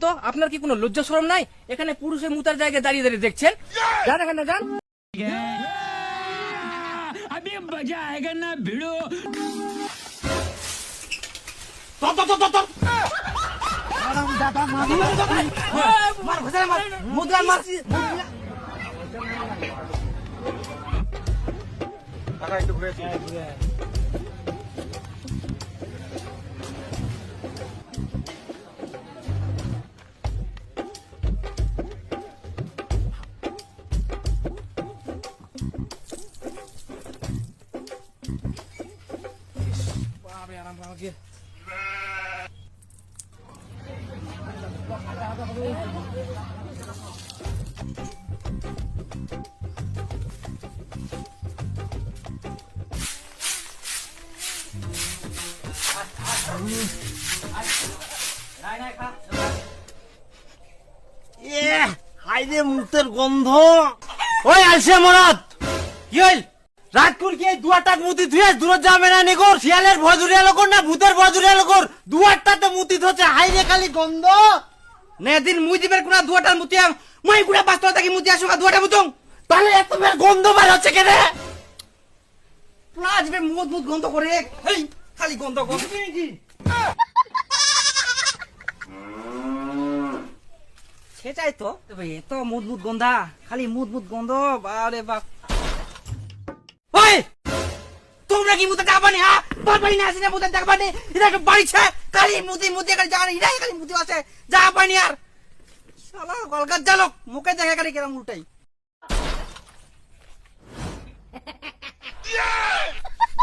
তো আপনার কি কোনো লজ্জা শরম নাই এখানে পুরুষের মুতার জায়গায় দাঁড়িয়ে দাঁড়িয়ে দেখছেন যান এখানে যান अभी मजा आएगा ना भिड़ो বাপরে, আরাম আমাকে। হাইরে মুতের গন্ধ। ওই আলসে মরদ। কি হইল? রাতকুর কি দুয়ারটা মুতি থুয়ে দূর যাবে না নিগর শিয়ালের ভয় লোকর না ভূতের ভয় দূরিয়া লোকর? দুয়ারটাতে মুতি ধরছে হাইরে খালি গন্ধ। নে দিন মুই দিবের কোনা দুয়াটার মুতিয়াম মই গুড়া বাস্তব থাকি মুতি আসুক দুয়াটা মুতুং তাহলে এত বের গন্ধ বার হচ্ছে কেন? প্লাজ বে মুদ মুদ গন্ধ করে এই খালি গন্ধ গন্ধ সেটাই তো। এত মুদ মুদ গন্ধা খালি মুদ মুদ গন্ধ। বারে বাপ। হ্যাঁ তোর না আসিনা মুতে যাবানি এটা একটা বাড়ি ছে খালি মুতি মুতি খালি জানি এটাই খালি মুতি আছে। যা পানি আর। শালা গলগাত জালক, মুখে দেখা খালি কেরাম উল্টাই।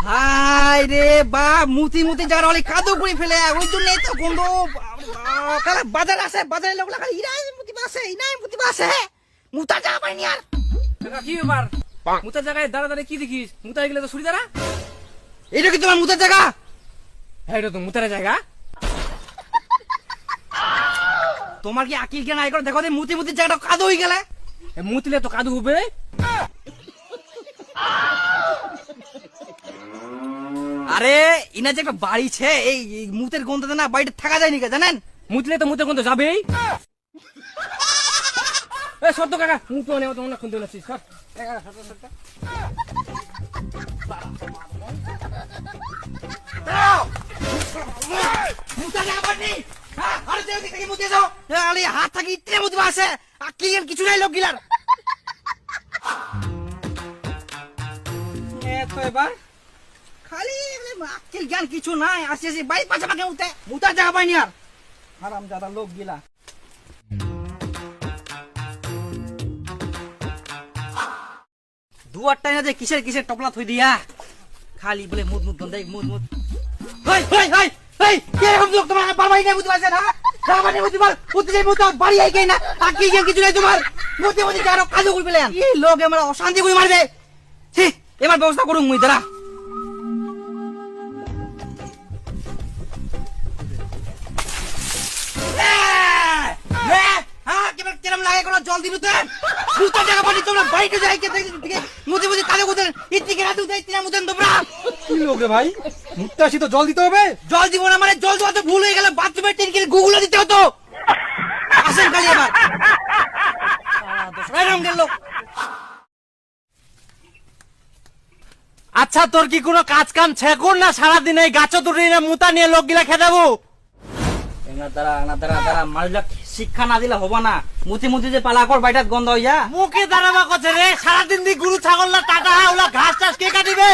হাই রে বা মুতি মুতি যার অলি কাদো করে ফেলে, ওই জন্য তো গন্ধ কালা বাজার আছে বাজারে লোকলা খালি ইরাই মুতি বাসে ইনাই মুতি বাসে। মুতা যা পাইনি আর। কি ব্যাপার? মুতার জায়গায় দাঁড়া দাঁড়া কি দেখিস? মুতা গেলে তো ছুরি দাঁড়া। এটা কি তোমার মুতার জায়গা? হ্যাঁ এটা তো মুতার জায়গা। তোমার কি আকিল জ্ঞান আই করে? দেখো মুতি মুতি জায়গাটা কাদো হয়ে গেলে। মুতলে তো কাদো হবে। আরে ইনা যে একটা বাড়ি ছে, এই মুতের গন্ধতে না বাড়িতে থাকা যায় নাকি, জানেন? মুতলে তো মুতের গন্ধ যাবেই। এ সত্য কাকা মুতো নেও তো না খুনতে নাছিস হাত থাকি ইতনে মুতবা আছে আর কি আর কিছু নাই লোক গিলার এ তো এবার খালি এগুলি আক্কেল জ্ঞান কিছু নাই আসি আসি বাইর পাশে পাকে উঠে মুতার জায়গা পাইনি আর হারাম জাদা লোক গিলা দুয়ারটাই না যে কিসের কিসের টপলা থই দিয়া? খালি বলে মুদ মুদ গন্ধাই মুদ মুদ। হই হই হই হই, কে রকম লোক তোমার? বারবারই নাই, বুঝতে পারছেন হ্যাঁ? না। কি নাই না এই লোক অশান্তি মারবে। এবার ব্যবস্থা করুন মুই, দাঁড়া। কিরম লাগে কোনো জল দিবি তো? মুতা জায়গা পানি তোমরা বাড়িতে যাই কে ইতি কে রাতে তিনা তোমরা কি লোক রে ভাই? মুখতে আসি তো জল দিতে হবে? জল দিব না মানে জল দেওয়া তো ভুল হয়ে গেলে। বাথরুমের টেনকে গুগলে দিতে হতো। আসেন খালি এবার। আচ্ছা তোর কি কোনো কাজ কাম ছেকুর না সারাদিন এই গাছ তুলি না মুতা নিয়ে লোক গিলা খেদাবো দাঁড়া না দাঁড়া শিক্ষা না দিলে হব না। মুতি মুতি যে পালা কর বাইটাত গন্ধ হয়ে যা মুখে দাঁড়াবা করছে রে? সারাদিন দি গুরু ছাগল না টাকা হা ওলা ঘাস টাস কে কাটিবে?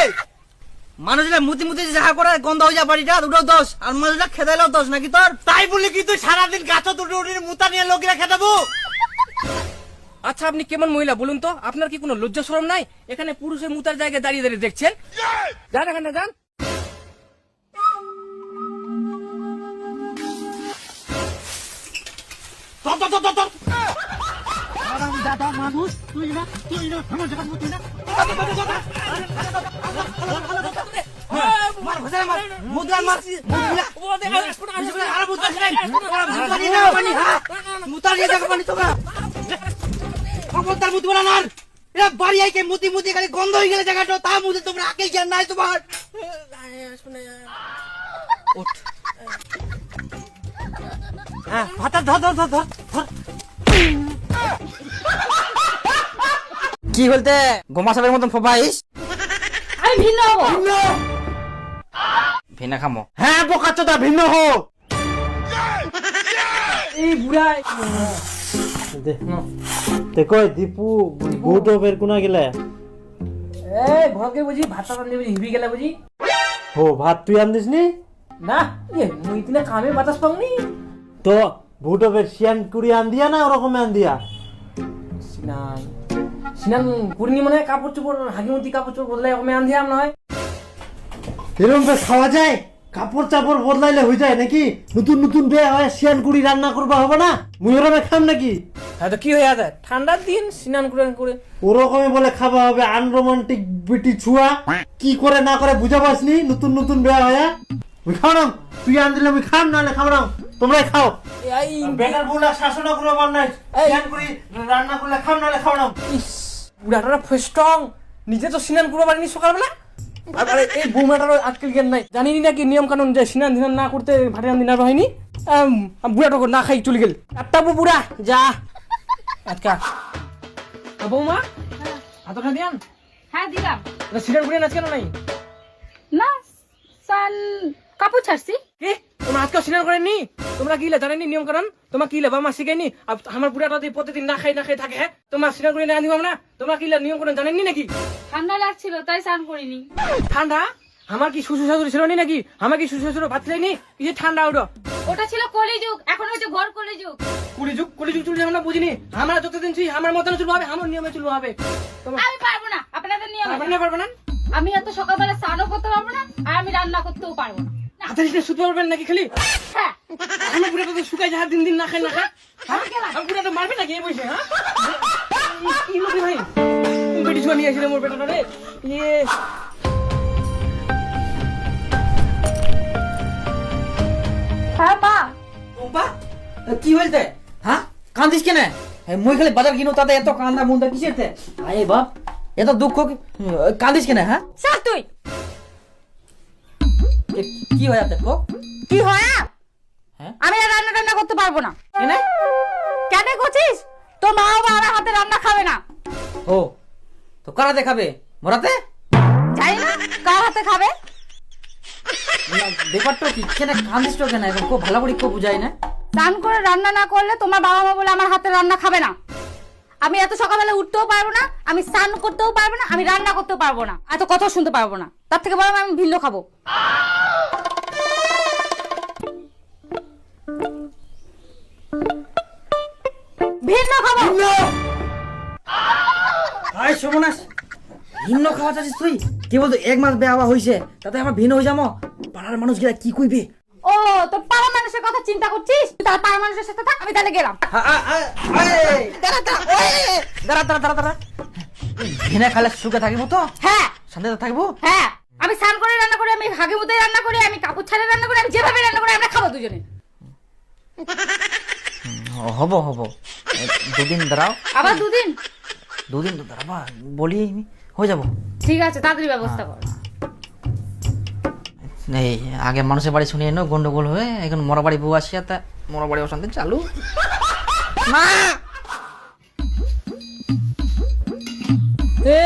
মানুষরা মুতি মুতি যে যাহা করে গন্ধ হয়ে যা বাড়িটা ওটাও দোষ আর মানুষরা খেদাইলেও দোষ নাকি তোর? তাই বলি কি তুই সারাদিন গাছ তুলি উঠি মুতা নিয়ে লোক গিলা খেদাবো? আচ্ছা আপনি কেমন মহিলা বলুন তো? আপনার কি কোনো লজ্জা শরম নাই? এখানে পুরুষের মুতার জায়গায় দাঁড়িয়ে দাঁড়িয়ে দেখছেন? যান এখানে যান। বাড়ি আইকে মুতি মুতি খালি গন্ধ হয়ে গেলে জায়গাটা তা মুতি তোমরা আগে নাই তোমার। ভাতা ধর ধর ধর ধর ধর কি বলতে? গোমা সাপের মতন ফোপাইস? আমি ভিন্ন হব। ভিনা খামো। হ্যাঁ বোকাচোদা ভিন্ন হো। এই বুড়াই। দেখো দীপু বুট বের কোনা গেলে? এই ঘরকে বুঝি ভাত রান্ধি বুঝি হিবি গেলে বুঝি? হো ভাত তুই আনদিস নি? না ইয়ে মুই তিনে কামে বাতাস পাওনি। তো বের শিয়ান কুড়ি আন দিয়া না ওরকম আন দিয়া সিনান সিনান পূর্ণি মনে হয় কাপড় চোপড় হাগিমতি কাপড় চোপড় বদলাই কমে আন দিয়াম নয় এরকম তো খাওয়া যায় কাপড় চাপড় বদলাইলে হয়ে যায় নাকি? নতুন নতুন বিয়ে হয় শিয়ান কুড়ি রান্না করবা হবে না? মুই ওরমে খাম নাকি? হ্যাঁ তো কি হয়ে আছে? ঠান্ডার দিন স্নান করে করে। ওরকমই বলে খাওয়া হবে আনরোমান্টিক বিটি ছুয়া। কি করে না করে বুঝা পাসনি নতুন নতুন বিয়ে হয় মুই খাও না তুই আন দিলে মুই খাম নাহলে খাও না তোমরাই খাও। এই বেটার বউলা শাসন করবার নাই। শিয়ান কুড়ি রান্না করলে খাম নাহলে খাও না। ইস বুড়াটা স্ট্রং নিজে তো স্নান করতে পারিনি সকালবেলা। আর এই বৌমাটারও আজকাল জ্ঞান নাই। জানিনি নাকি নিয়ম কানুন যে স্নান ধিনান না করতে ভাটে রান্ধি না হয়নি? বুড়াটা না খাই চলে গেল। আত্মাবু বুড়া যা। আজকা আ, বৌমা হাত খা দিয়ান হ্যাঁ দিলাম। স্নান করে নাচ কেন নাই? না সান কাপড় ছাড়ছি। কি? তোমরা আজকে স্নান করেননি? তোমরা কি জানেনি নিয়ম কানুন তোমার কি বাবা মা শিখাইনি আমার বুড়াটা যদি প্রতিদিন না খাই না খাই থাকে তোমার স্নান করে না আনিব না? তোমরা কি নিয়ম কানুন জানেননি নাকি? ঠান্ডা লাগছিল তাই স্নান করিনি। ঠান্ডা আমার কি শ্বশুর শাশুড়ি ছিল নি নাকি? আমার কি শ্বশুর শাশুড়ি ভাত খাইনি কি ঠান্ডা ওটা ওটা ছিল কলিযুগ এখন হচ্ছে ঘর কলিযুগ। কুড়ি কুড়ি যুগ চলছে আমরা বুঝিনি। আমরা যতদিন আমার মতন চলবো হবে আমার নিয়মে চলবো হবে। আমি পারব না আপনাদের নিয়ম। না আমি এত সকালবেলা স্নানও করতে পারব না আর আমি রান্না করতেও পারব না। না, হাতে শুতে পারবেন নাকি খালি? হ্যাঁ আমার বুড়াটা তো শুকাই যায় দিন দিন না খাই না খাই। আমি গেলাম। আমার মারবে নাকি এই বসে হ্যাঁ? কি ভাই? বেটি ছোয়া নিয়ে আসলে মোর বেটাটা রে? ইয়ে। হ্যাঁ পা টুম্পা কি হইলতে হ্যাঁ কান্দিস কেনে? মুই খালি বাজার কিনো তাতে এত কান্দা মুন্দা কিসের তে? আরে বাপ এত দুঃখ কি- কান্দিস কেনে হ্যাঁ? তুই। কি হয় আপনি কো কি হয়? হ্যাঁ? আমি আর রান্না টান্না করতে পারব না। কেন? করছিস? তোর মা বাবা হাতে রান্না খাবে না। ও তো কারা দেখাবে মরাতে? জানি না কার হাতে খাবে? ব্যাপারটা কি? কেনে কান্দিস তো কেন? এখন খুব ভালো করে খুব বুঝাই না? স্নান করে রান্না না করলে তোমার বাবা মা বলে আমার হাতে রান্না খাবে না। আমি এত সকালবেলা উঠতেও পারব না আমি স্নান করতেও পারব না আমি রান্না করতেও পারব না। এত কথা শুনতে পারব না। তার থেকে বরং আমি ভিন্ন খাব। ভিন্ন খাব। সর্বনাশ! ভিন্ন খাওয়া চাচ্ছিস তুই? কি বলতো এক মাস হইছে তাতে আমার ভিন্ন হয়ে যাব? পাড়ার মানুষ গিলা কি কইবে? ও তো পাড়া মানুষের কথা চিন্তা করছিস? তার পাড়া মানুষের সাথে থাক আমি তাহলে গেলাম। দাঁড়া দাঁড়া দাঁড়া। দাঁড়া দাঁড়া দাঁড়া খালে সুখে থাকিবো তো? হ্যাঁ। শান্তিতে থাকব? হ্যাঁ। আমি স্নান করে রান্না করি আমি হাগে মুতে রান্না করি আমি কাপড় ছাড়ে রান্না করি আমি যেভাবে রান্না করি আমরা খাব দুজনে হব হব দুদিন দাঁড়াও আবার দুদিন দুদিন তো দাঁড়াবা বলি আমি হয়ে যাব ঠিক আছে তাড়াতাড়ি ব্যবস্থা কর এই আগে মানুষের বাড়ি শুনিয়ে নো গন্ডগোল হয়ে এখন মরা বাড়ি বউ আসিয়া তা মরা বাড়ি অশান্তি চালু মা এ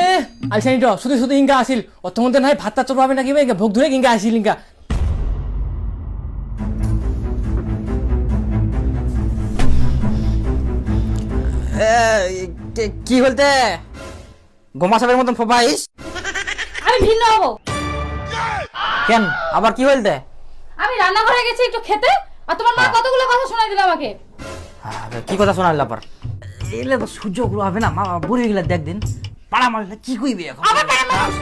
আইসানি তো শুধু শুধু ইঙ্গা আসিল। মধ্যে নাই ভাতটা চড় পাবে নাকি ভাই ভোগ ধরে ইঙ্গা আসিল ইঙ্গা। কি- বলতে? গোমা সাপের মতন ফোপাইস আমি ভিন্ন হব। কেন? আবার কি বলতে? আমি রান্না রান্নাঘরে গেছি একটু খেতে আর তোমার মা কতগুলো কথা শোনাই দিল আমাকে? আরে, কি কথা শোনাল আবার? এলে তো সূর্যগুলো হবে না মা বুড়ি গেলে দেখ দিন। পাড়া মারলে কি কইবে এখন আবার পাড়া মানুষ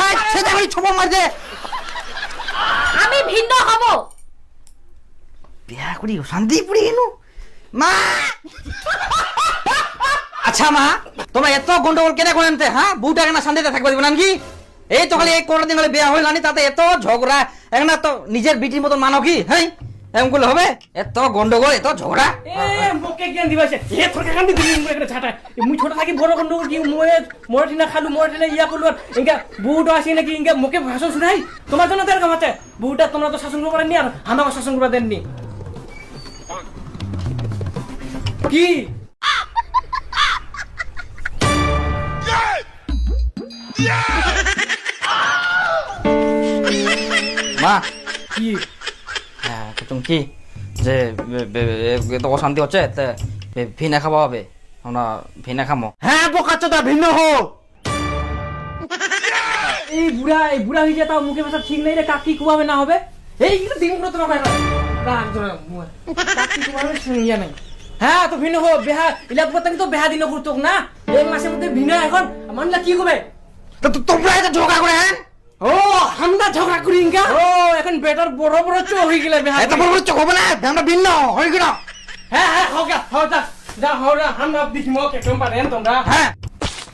এই, সেটা ছোপ মার দে আমি ভিন্ন হব বিয়া করি শান্তি পড়ি গেল মা আচ্ছা মা তোমরা এত গন্ডগোল কেন করেন হ্যাঁ বউটা কেন শান্তিতে থাকবে দিবে নাকি এই তো খালি দিন হলে বিয়া হইল নি তাতে এত ঝগড়া এখন তো নিজের বিটির মতন মানো কি হ্যাঁ এম করলে হবে? এত গন্ডগোল এত ঝগড়া? এ মোকে জ্ঞান দিবাছে এ তোর কাকান দি দিলি মুই এখানে ছাটা মুই ছোট থাকি বড় কোন কি? মই মই টিনা খালু মই টিনা ইয়া করলু আর ইনকা বুটা আসি নাকি? ইনকা মোকে ভাষণ শুনাই? তোমার জন্য তো এরকম আছে। বুটা তোমরা তো শাসন করবার নি আর আমাকে শাসন করবার দেননি। কি? মা কি? হ্যাঁ কি? যে বে- বে- বে- অশান্তি হচ্ছে ভিনে খাওয়া হবে আমরা ভিনে খামো হ্যাঁ বোকাচোদা ভিন্ন হো। এই বুড়া এই বুড়া হয়ে যায় তাও মুখে ভাষা ঠিক নেই রে কাকি কুয়াবে না হবে? এই কিন্তু দিনগুলো তোমার। কাকি কুয়াবে শুনি নাই। হ্যাঁ তো ভিন্ন হো বেহা তো বেহা দিন করতো না। এই মাসের মধ্যে ভিন্ন এখন কি করবে? তো তোমরা এটা ঝগড়া করে হ্যাঁ? ও আমরা ঝগড়া করি ইনকা? ও এখন বেটার বড় বড় চো হয়ে গেলে বেহা এত বড় বড় চোখ হবে না আমরা ভিন্ন হয়ে গেল। হ্যাঁ হ্যাঁ হোক গা হোক যা যা না আমরা দেখি মো কেটম পারেন তোমরা। হ্যাঁ।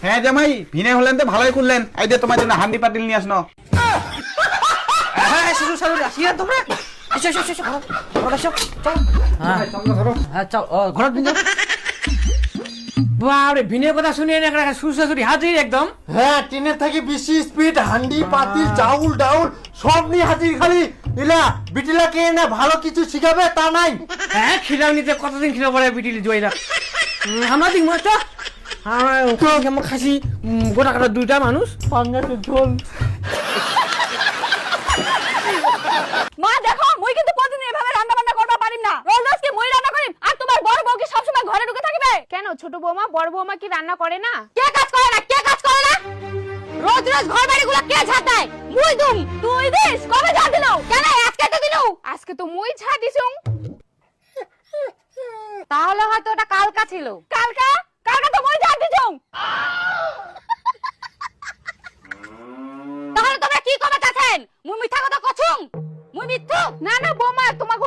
হ্যাঁ জামাই ভিনে হলেন তো ভালোই করলেন। এই দিয়ে তোমার জন্য হান্ডি পাতিল নিয়ে আসনো। হ্যাঁ শুধু শুধু আসিয়া তোমরা। এসো এসো এসো, ঘর ঘর এসো চল। হ্যাঁ হ্যাঁ চল ঘৰত পিন্ধ বাপরে ভিনের কথা শুনে একটা সুশাশুড়ি হাজির একদম। হ্যাঁ ট্রেনের থেকে বেশি স্পিড হান্ডি পাতিল চাউল ডাউল সব নিয়ে হাজির খালি। ইলা বিটিলাকে এনে ভালো কিছু শিখাবে তা নাই। হ্যাঁ খিলাও নিতে কতদিন খিলাও পরে বিটিলি জয়রা আমরা দিন মতো আমরা খাসি গোটা কাটা দুইটা মানুষ। পাঙ্গাসে ঝোল মা দেখো মুই কিন্তু প্রতিদিন এভাবে রান্না বান্না করবা পারিম না রোজ রোজ কি মুই রান্না করিম আর তোমার বড় বউ কি সবসময় ঘরে ঢুকে থাকবে? কেন? ছোট বৌমা বড় বৌমা কি রান্না করে না? কে কাজ করে না? কে কাজ করে না? রোজ রোজ ঘর বাড়িগুলো কে ঝাড় দেয় মুই দুম। তুই দিস কবে ঝাড় দিলো? কেন আজকে তো দিলু আজকে তো মুই ঝা দিছুং তাহলে হয়তো ওটা কালকা ছিল। কালকা? কালকা তো মুই ঝাড় দিছুম। তাহলে তোমরা কি কবে চাচ্ছেন মুই মিথ্যা কথা কছুম? মুই মিথ্যু? না না বৌমা তোমাকে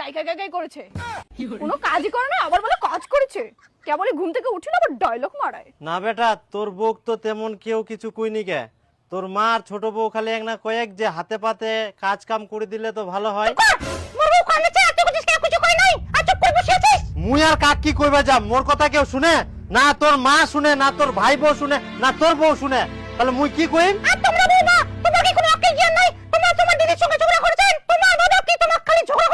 কাই কাই কাই করেছে। কোনো কাজই করে না আবার বলে কাজ করেছে। কেবলই ঘুম থেকে উঠে না আবার ডায়লগ মারায়। না বেটা তোর বউ তো তেমন কেউ কিছু কইনি কে তোর মা আর ছোট বউ খালি এক না কয়েক যে হাতে পাতে কাজ কাম করে দিলে তো ভালো হয়। বউ মুই আর কাক কি কইবা যা মোর কথা কেউ শুনে? না তোর মা শুনে না তোর ভাই বউ শুনে না তোর বউ শুনে। তাহলে মুই কি কইম? আর তোমরা বলবা তোমার কি কোনো আকল জ্ঞান নাই? তোমরা তোমার দিদির সঙ্গে ঝগড়া করেছেন? তোমার দাদা কি তোমার খালি ঝগড়া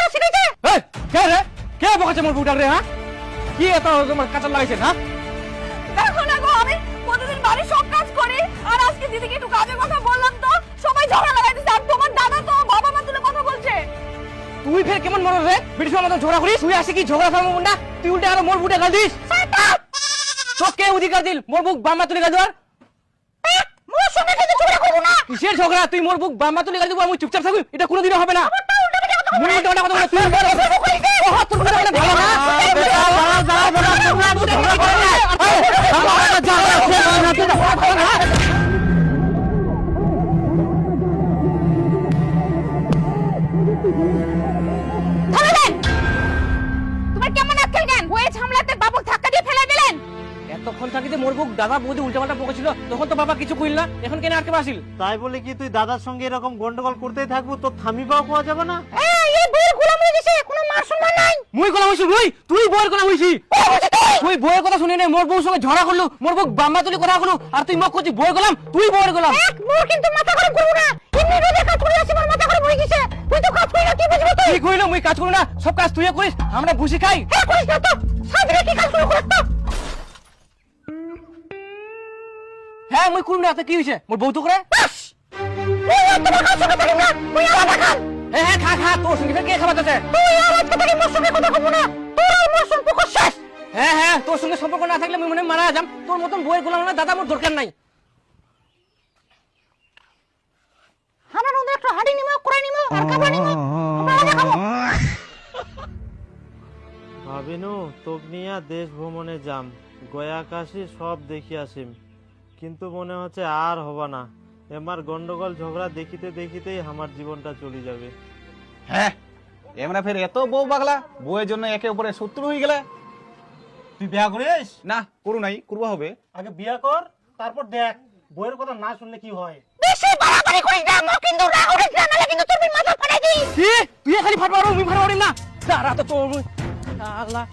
কে বকাছে মোর বুটার রে হ্যাঁ? কি এত তোমার কাঁচা লাগাইছে হ্যাঁ? দেখো না গো আমি প্রতিদিন বাড়ির সব কাজ করি আর আজকে দিদিকে একটু কাজের কথা বললাম তো সবাই ঝগড়া আর তোমার দাদা তো বাবা মা তুলে কথা বলছে। তুই ফের কেমন মনে রে? ব্রিটিশ ঝগড়া করিস তুই আসি কি ঝগড়া না তুই উল্টে আরও মোর বুটে গাল দিস। তো কে অধিকার দিল? মোর বুক বাম্মা তুলে গাল দেওয়ার? মোর সঙ্গে ঝগড়া করব না! কিসের ঝগড়া? তুই মোর বুক বাম্মা তুলে গাল দিব আমি চুপচাপ থাকবি এটা কোনোদিনও হবে না। মুই উল্টা কথা বলে তুই বল ও হাত তোর কথা বলে ভালো না দাঁড়াও, দাঁড়াও, দাঁড়াও, তোমরা একটু ঝগড়া করো না। এই, দাঁড়াও, যা, যা, যা, যা, তুই ঝগড়া করো না। থামে দেন তোমার কেমন আক্কেল জ্ঞান ঝামলাতে বাবুক ধাক্কা দিয়ে ফেলে দিলেন এতক্ষণ থাকিতে মোর বুক দাদা বৌদি উল্টা পাল্টা বকেছিল তখন তো বাবা কিছু কইল না এখন কেন আটকে আসিল তাই বলে কি তুই দাদার সঙ্গে এরকম গন্ডগোল করতেই থাকব তো থামিবাও পাওয়া যাবে না এই এই বউয়ের গোলাম হয়ে গেছে কোনো মান সম্মান নাই মুই কোলা হইছি মুই! তুই হইছি তুই বউয়ের কথা শুনি নে মোর বউর সঙ্গে ঝগড়া করলু মোর বউ বাম্মা তুলি কথা আর তুই মোক বউয়ের গোলাম তুই বউয়ের গোলাম মোর কিন্তু মাথা গরম করব না। এমনি রোদে কাজ করে আসি মোর মাথা গরম গেছে। তুই তো কাজ করি না কি বুঝবি তুই? মুই কাজ করু না সব কাজ তুই করিস আমরা ভুসি খাই। হ্যাঁ করিস না তো কি কাজ করে করত হ্যাঁ মুই না তো কি হইছে মোর বউ তো করে হ্যাঁ হ্যাঁ খা খা তোর সঙ্গে কে খাবার যাচ্ছে হ্যাঁ হ্যাঁ তোর সঙ্গে সম্পর্ক না থাকলে আমি মনে মারা যাম। তোর মতন বইয়ের গোলাম না দাদা মোর দরকার নাই। আমার মধ্যে একটা হাঁড়ি নিমো করে নিমো আর খাবার নিমো। আমরা খাব। ভাবিনু তোক নিয়া দেশ ভ্রমণে যাম। গয়া কাশি সব দেখি আসিম কিন্তু মনে হচ্ছে আর হবা না। এমার গন্ডগোল ঝগড়া দেখিতে দেখিতেই আমার জীবনটা চলে যাবে। হ্যাঁ এমরা ফের এত বউ পাগলা বউয়ের জন্য একে অপরে শত্রু হয়ে গেলে? তুই বিয়া করিস? না করু নাই করবা হবে। আগে বিয়া কর তারপর দেখ বইয়ের কথা না শুনলে কি হয়? বেশি বাড়াবাড়ি করিস না মো কিন্তু না কিন্তু তোর মাথা ফাটাই কি? তুই খালি আমি না। তো তোর। আল্লাহ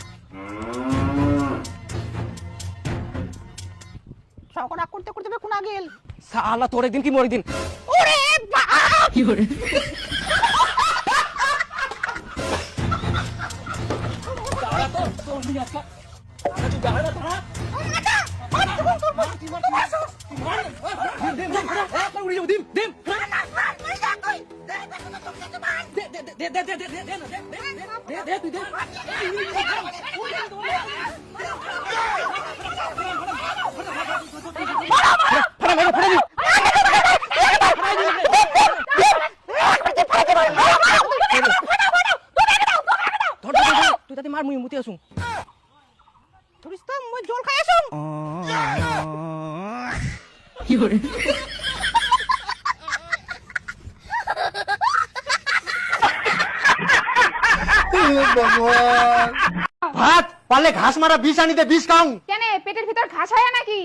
ঝগড়া করতে করতে বেকুন আগেল সালা তোর একদিন কি মরে দিন ওরে ধর তাতে মার মুই মুতি আসুন ধরিস তো মই জল খাই আসুন ভাত পারলে ঘাস মারা বিষ আনিতে বিষ খাও। কেন পেটের ভিতর ঘাস হয় নাকি?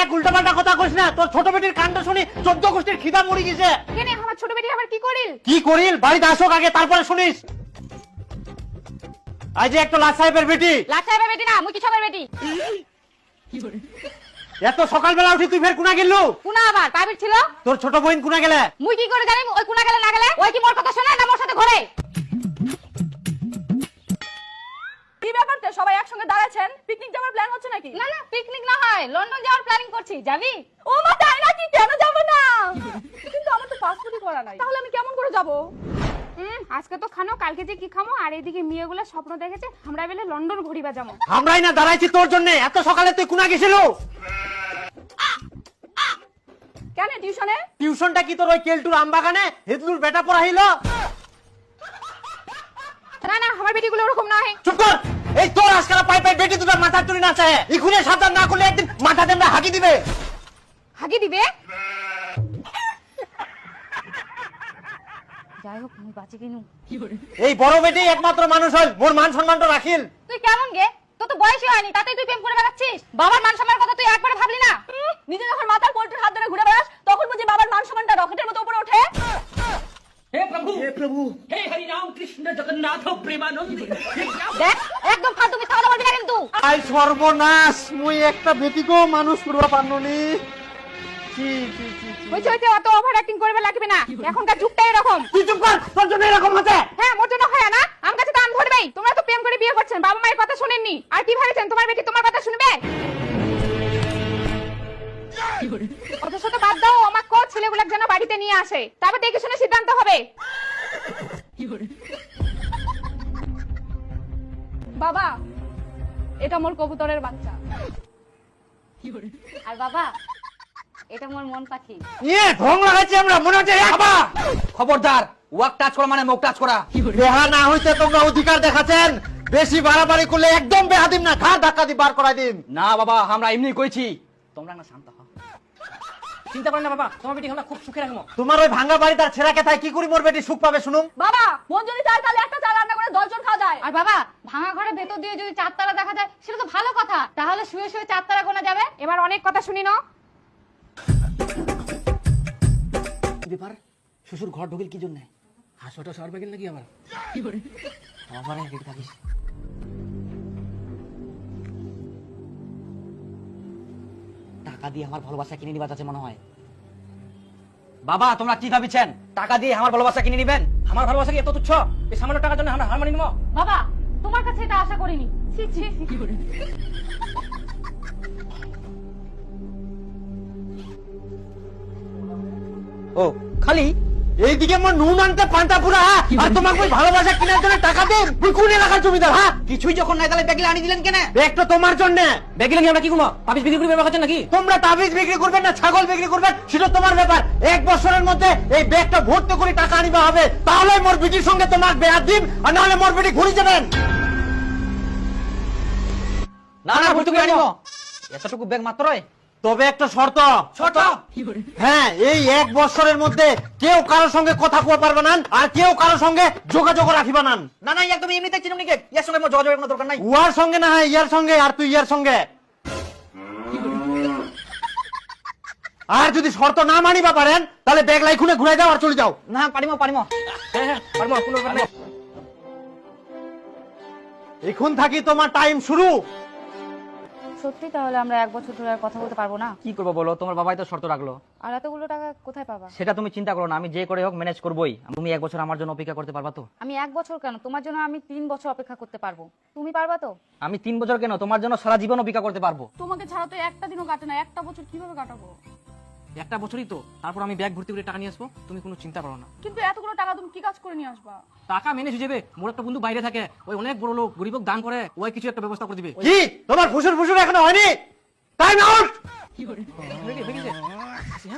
এক উল্টা পাল্টা কথা কইস না তোর ছোট বেটির কাণ্ড শুনি চোদ্দ গোষ্ঠীর খিদা মরি গেছে। কেন আমার ছোট বেটি আবার কি করিল? কি করিল? বাড়িতে আসুক আগে তারপরে শুনিস। আজ যে একটা লাট সাহেবের বেটি। লাট সাহেবের বেটি না মুই কিসবের বেটি। এত সকালবেলা উঠি তুই ফের কুনা গেলু? কুনা আবার প্রাইভেট ছিল? তোর ছোট বোন কুনা গেলে? মুই কি করে জানি ওই কুনা গেলে না গেলে? ওই কি মোর কথা শোনে না মোর সাথে ঘরে? কি ব্যাপারটা সবাই একসঙ্গে দাঁড়াচ্ছেন? পিকনিক যাওয়ার প্ল্যান হচ্ছে নাকি? না না পিকনিক না হয় লন্ডন যাওয়ার প্ল্যানিং করছি যাবি? ও মা তাই নাকি? কেন যাব না? কিন্তু আমার তো পাসপোর্টই করা নাই। তাহলে আমি কেমন করে যাব? হুম আজকে তো খানো কালকে যে কি খামো আর এদিকে মেয়েগুলো স্বপ্ন দেখেছে আমরা বেলে লন্ডন যাব আমরাই না দাঁড়াইছি তোর জন্য এত সকালে তুই কুনা গেছিল? কেন টিউশনে? টিউশনটা কি তোর ওই কেলটুর আমবাগানে? হেদলুর বেটা পড়াইল না না আমার বেটিগুলো ওরকম না হয় চুপ কর! এই তোর আজকাল পাই পাই বেটি মাথা তুলি না চায় ইখুনে সাবধান না করলে একদিন মাথা দেমরা হাগি দিবে। হাগি দিবে? যাই হোক মুই বাঁচি কিনু এই বড় বেটি একমাত্র মানুষ হল মোর মান সম্মানটা রাখিল। তুই কেমন গে? তো তো বয়সই হয়নি তাতেই তুই প্রেম করে বেড়াচ্ছিস। বাবার মান সম্মানের কথা তুই একবার ভাবলি না? নিজে যখন মাথার পোল্ট্রির হাত ধরে ঘুরে বেড়াস তখন বুঝি বাবার মান সম্মানটা রকেটের মতো উপরে ওঠে। হে প্রভু! হে প্রভু! হে হরি রাম কৃষ্ণ জগন্নাথ প্রেমানন্দে। দেখ একদম ফালতু কথা বলবি না কিন্তু। আই সর্বনাশ মুই একটা বেটিকো মানুষ করবা পারননি কি কি কি ওই যে অত ওভার অ্যাক্টিং করবে লাগবে না। এখনকার যুগটা এরকম। তুই চুপ কর তোর জন্য এরকম হচ্ছে। হ্যাঁ মোর জন্য হয় না। আমার কাছে তো আম ধরবেই। তোমরা তো প্রেম করে বিয়ে করছেন বাবা মায়ের কথা শুনেননি। আর কি ভাবেছেন? তোমার বেটি তোমার কথা শুনবে? অত শত বাদ দাও আমার কো ছেলেগুলো যেন বাড়িতে নিয়ে আসে। তারপর দেখে শুনে সিদ্ধান্ত হবে। বাবা এটা মোর কবুতরের বাচ্চা। আর বাবা এটা মোর মন পাখি। নিয়ে ঢং লাগাচ্ছি আমরা মনে হচ্ছে বাবা খবরদার ওয়াক টাচ করা মানে মুখ টাচ করা। বেহা না হইতে তোমরা অধিকার দেখাচ্ছেন। বেশি বাড়াবাড়ি করলে একদম বেহা দিম না ঘা ধাক্কা দি বার করাই দিম না বাবা আমরা এমনি কইছি। তোমরা না শান্ত হও। চিন্তা করেন না বাবা তোমার বেটি আমরা খুব সুখে রাখব তোমার ওই ভাঙ্গা বাড়ি তার ছেঁড়া কেথায়? কি করি মোর বেটি সুখ পাবে শুনুম বাবা মন যদি চায় তাহলে একটা চাল রান্না করে দশজন খাওয়া যায়। আর বাবা ভাঙা ঘরের ভেতর দিয়ে যদি চারতারা দেখা যায় সেটা তো ভালো কথা। তাহলে শুয়ে শুয়ে চারতারা গোনা যাবে। এবার অনেক কথা শুনি না ব্যাপার? শ্বশুর ঘর ঢুকিল কি জন্য হাসপাতাল সার পাইকেন নাকি আমার? আমার ঘরে রেখে থাকিস টাকা দিয়ে আমার ভালোবাসা কিনে নিবা যাচ্ছে মনে হয়। বাবা, তোমরা কি ভাবিছেন? টাকা দিয়ে আমার ভালোবাসা কিনে নিবেন? আমার ভালোবাসা কি এত তুচ্ছ? এই সামান্য টাকার জন্য আমরা হার মানি নিবো বাবা, তোমার কাছে এটা আশা করিনি। ছি ছি। ও খালি? এইদিকে আমার নুন আনতে পান্তা পুরা হ্যাঁ? আর তোমাকে ভালোবাসা কিনার জন্য টাকা দেব? তুই কোন এলাকার জমিদার হ্যাঁ? কিছুই যখন নাই তাহলে ব্যাগলে আনি দিলেন কেন? ব্যাগটা তোমার জন্য। ব্যাগে আমরা কি করব? তাবিজ বিক্রি করে ব্যবহার নাকি? তোমরা তাবিজ বিক্রি করবেন না ছাগল বিক্রি করবেন সেটা তোমার ব্যাপার। এক বছরের মধ্যে এই ব্যাগটা ভর্তি করে টাকা আনিবা হবে। তাহলে মোর বিটির সঙ্গে তোমার বেয়ার দিন আর নাহলে মোর বিটি ঘুরি যাবেন। না না ভর্তি করে আনিব। এতটুকু ব্যাগ মাত্র তবে একটা শর্ত। ছোট হ্যাঁ এই এক বছরের মধ্যে কেউ কারোর সঙ্গে কথা কওয়া পারবে না আর কেউ কারোর সঙ্গে যোগাযোগ রাখিবা না। না না একদম এমনিতে চিনুম নিকে এর সঙ্গে আমার যোগাযোগের কোনো দরকার নাই। উয়ার সঙ্গে না হয় ইয়ার সঙ্গে আর তুই ইয়ার সঙ্গে। আর যদি শর্ত না মানিবা পারেন তাহলে ব্যাগ লাই খুলে ঘুরে যাও আর চলে যাও। না পারিম পারিম। হ্যাঁ হ্যাঁ পারব কোনো ব্যাপার নেই। এখন থাকি তোমার টাইম শুরু। সত্যি তাহলে আমরা এক বছর ধরে আর কথা বলতে পারব না? কি করব বলো? তোমার বাবাই তো শর্ত রাখল। আর এতগুলো টাকা কোথায় পাবা? সেটা তুমি চিন্তা করো না আমি যে করে হোক ম্যানেজ করবোই। তুমি এক বছর আমার জন্য অপেক্ষা করতে পারবা তো? আমি এক বছর কেন? তোমার জন্য আমি তিন বছর অপেক্ষা করতে পারব। তুমি পারবা তো? আমি তিন বছর কেন? তোমার জন্য সারা জীবন অপেক্ষা করতে পারব। তোমাকে ছাড়া তো একটা দিনও কাটে না একটা বছর কীভাবে কাটাবো? একটা বছরই তো তারপর আমি ব্যাগ ভর্তি করে টাকা নিয়ে আসব তুমি কোনো চিন্তা করো না। কিন্তু এতগুলো টাকা তুমি কি কাজ করে নিয়ে আসবা? টাকা মেনে যাবে মোর একটা বন্ধু বাইরে থাকে ওই অনেক বড় লোক গরিবক দান করে ওই কিছু একটা ব্যবস্থা করে দিবে। কি? তোমার ফুসুর ফুসুর এখনও হয়নি? টাইম আউট কি করে গেছে। আসি?